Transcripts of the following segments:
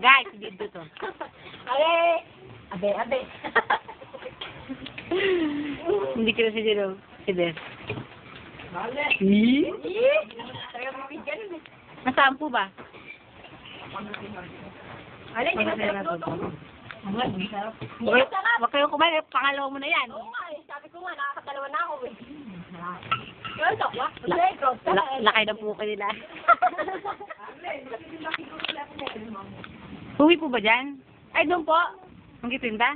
Guys, dito to. Abe! Abe, abe. Hindi ko na si Jero. Si Des. Bale. Eh. Nasaan po ba? Alay, hindi na na sarap sarap. Huwag huwag kayong kumain. Pangalawa mo na yan. Oo nga eh. Sabi ko nga, nakakatalawa na ako eh. Well, takwa. La- Hindi, cross ka La- eh. lakay na po nila. Uwi po ba dyan? Ay, doon po. Ang gitinda?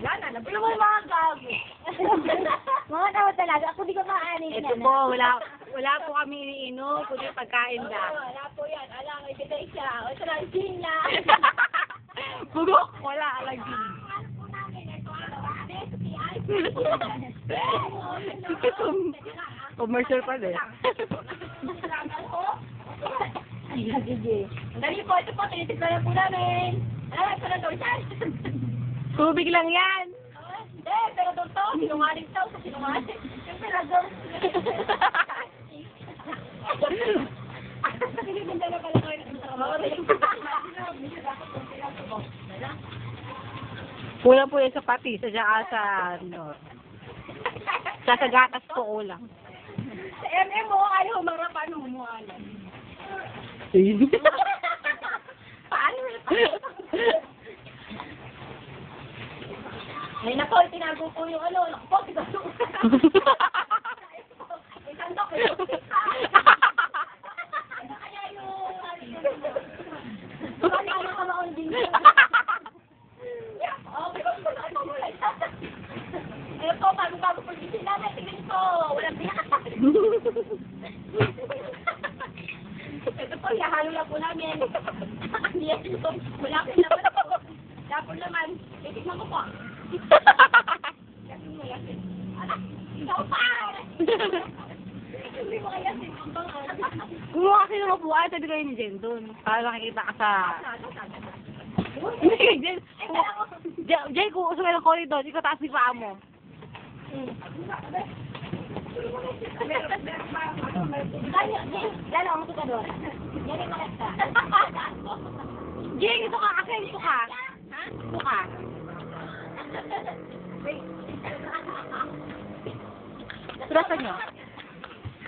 Wala na, yung mga gago. mga tao talaga, ako di ko maanin Ito po, wala wala po kami iniinom, kundi pagkain lang. Wala po yan, alam, ibigay siya. O, ito lang, sin na. Bugok, wala lagi. Commercial pa din. Gagigi. Ang dali po, ito po, tinitignan na po namin. Alam, ito na daw siya. Tubig lang yan. Ah, Hindi, pero doon to, sinungaling to, sa sinungaling. Yung. Tinitinda na pala ko yun. Kulang po yung sa pati, sa saka sa, ano, sa sa gatas po kulang. Sa MM mo, ayaw humarap, ano Paano yun? Ay, nako, tinago ko yung ano, nako tinago ko. Isang dok, eh. Ano kaya yung... Ano ka maunding yun? Oh, pero kung ano. Eh po, bago-bago po gising namin, tingnan po, walang biyak. Po, ihahalo lang po namin. Yes, po. Wala po naman po. Wala po naman. Titignan ko po. Yasin mo, yasin. Ikaw pa! Hindi mo kaya. Ang bangal. Kumuha kasi ng upuan, sabi kayo ni Jen doon. Para makikita ka sa... Jen. Jen, kung sa ng corridor, ikaw taas ni paa mo. Lalo, ang ka doon. Yan yung makita. Jen, ito ka, akin, ito ka. Ha? Ito ka. Trasa nyo.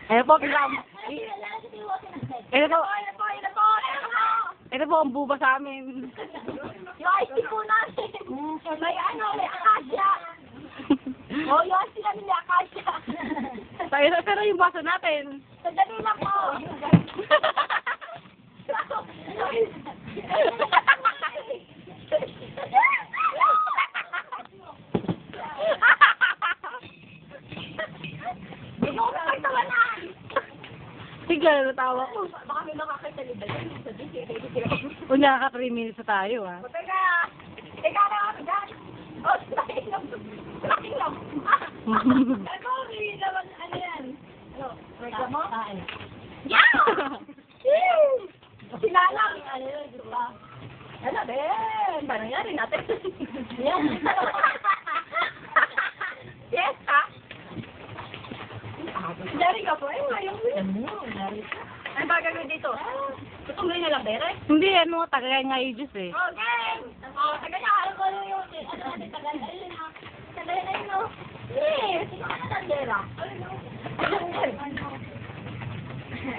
Ayun po, pinaka... Ito po, Ito po, ito po, ito po. ang buba sa amin. Yung ice tea po natin. May ano, may akasya. Oh, yung ice tea namin may akasya. Pero, pero yung baso natin. Sandali lang po. Na. Sige, natawa ko. Baka may makakaitalibay. Sa DJ, ready sila. Kunya ka 3 minutes na tayo, ah. O, Teka, teka na ako dyan. O, slaking lang. Slaking lang. Ako, may naman, ano yan? Ano, may gamo? Yeah! Sinalang, ano yun, di ba? Ano, Ben? Natin? Yan. yes, ha? Dari ka po, eh, ngayon mo yan. Ano ba gagawin dito? Tutuloy na lang, Bere? Hindi, ano, tagay nga yung juice eh. Okay. Oh, taga niya, alam ko ano yung, ano, ano, taga na yun, ha? Taga na yun, no? Eh, sino ka na tandera?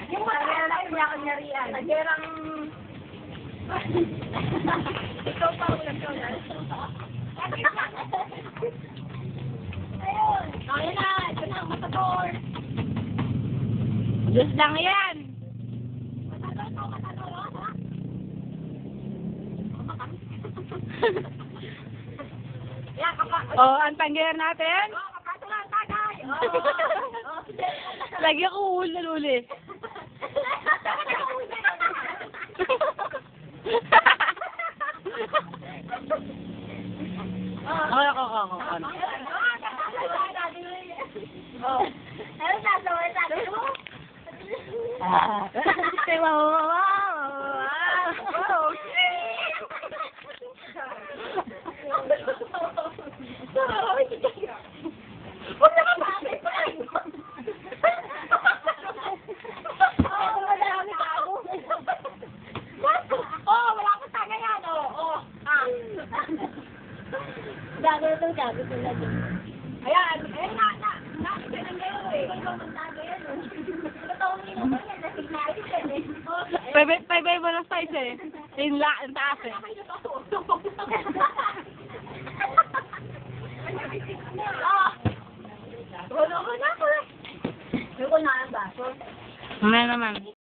Yung mga taga niya, kanyarian. Tanderang... Ikaw pa, ka na. Ayun. Ayun na, ito na, matador. Juice lang yan. Matador to, matador. Oh, ang tangger natin. Oh, kapatulan, tagay. Oh. Oh. Lagi ako uhul na uli. Ako, ako, ako, ako. Ano? Oh. Ano sabi mo? Sabi mo? Ah. Say, wow, wow, wow, wow. Huwag Ayun, sabi ko na din. Ayan, ayan na, na, na, ganun kayo eh. Ikaw magtago yan eh. Totoo nila ba yan? Nasignali yan eh. Pwede, pwede mo na size eh. Yung la, yung taas eh. Ah! Wala ko na ko. Wala ko na ang baso. Mamaya naman.